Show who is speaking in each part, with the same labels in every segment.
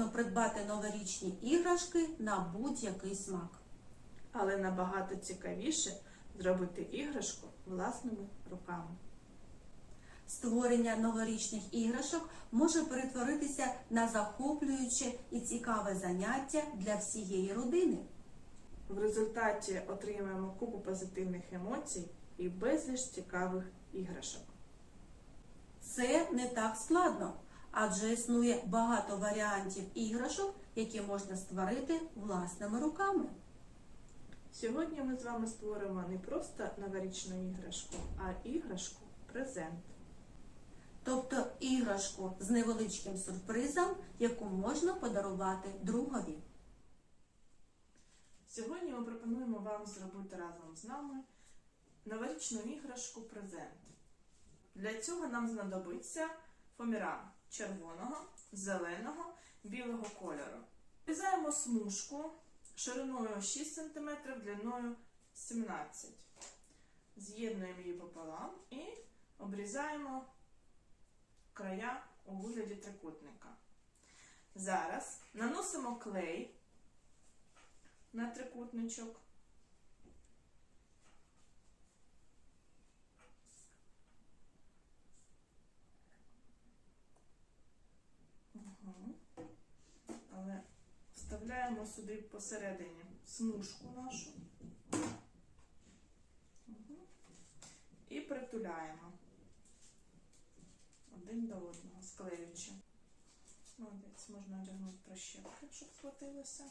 Speaker 1: Нескладно придбати новорічні іграшки на будь-який смак.
Speaker 2: Але набагато цікавіше зробити іграшку власними руками.
Speaker 1: Створення новорічних іграшок може перетворитися на захоплююче і цікаве заняття для всієї родини.
Speaker 2: В результаті отримаємо купу позитивних емоцій і безліч цікавих іграшок.
Speaker 1: Це не так складно, адже існує багато варіантів іграшок, які можна створити власними руками.
Speaker 2: Сьогодні ми з вами створимо не просто новорічну іграшку, а іграшку презент.
Speaker 1: Тобто іграшку з невеличким сюрпризом, яку можна подарувати другові.
Speaker 2: Сьогодні ми пропонуємо вам зробити разом з нами новорічну іграшку презент. Для цього нам знадобиться фоміра червоного, зеленого, білого кольору. Врізаємо смужку шириною 6 см, длиною 17 З'єднуємо її пополам і обрізаємо края у вигляді трикутника. Зараз наносимо клей на трикутничок. Мгм. Але вставляємо сюди посередині смужку нашу. І притуляємо один до одного, склеюючи. Молодець, можна одягнути прищепки, щоб схватилося.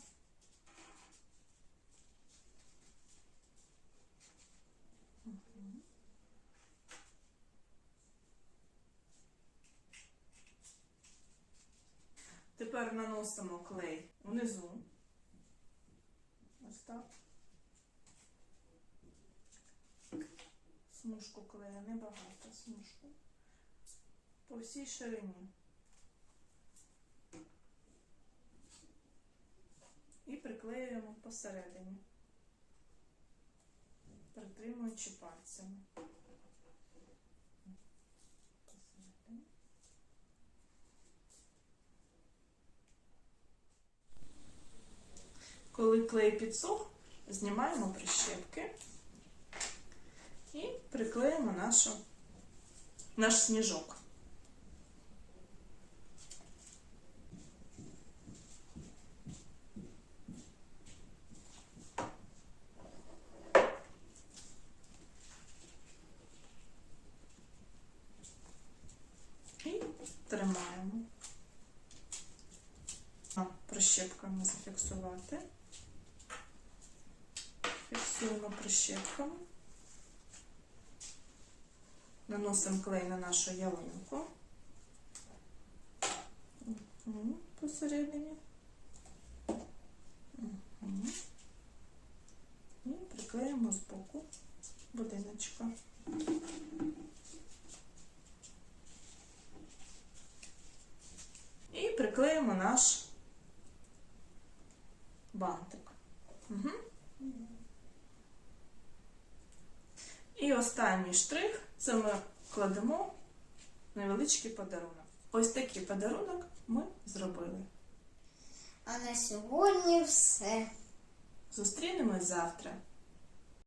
Speaker 2: Тепер наносимо клей внизу. Ось. Смужку клею, небагато смужку. По всій ширині. І приклеюємо посередині притримуючи пальцями. Посередині. Коли клей підсох, знімаємо прищепки і приклеїмо нашу, наш сніжок. І тримаємо. Прищепками зафіксувати. Фіксуємо прищепками. Наносимо клей на нашу ялинку. Посередині. І приклеїмо з боку будиночка. І приклеїмо наш бантик. Угу. І останній штрих це ми кладемо невеличкий подарунок. Ось такий подарунок ми зробили.
Speaker 3: А на сьогодні все.
Speaker 2: Зустрінемось завтра.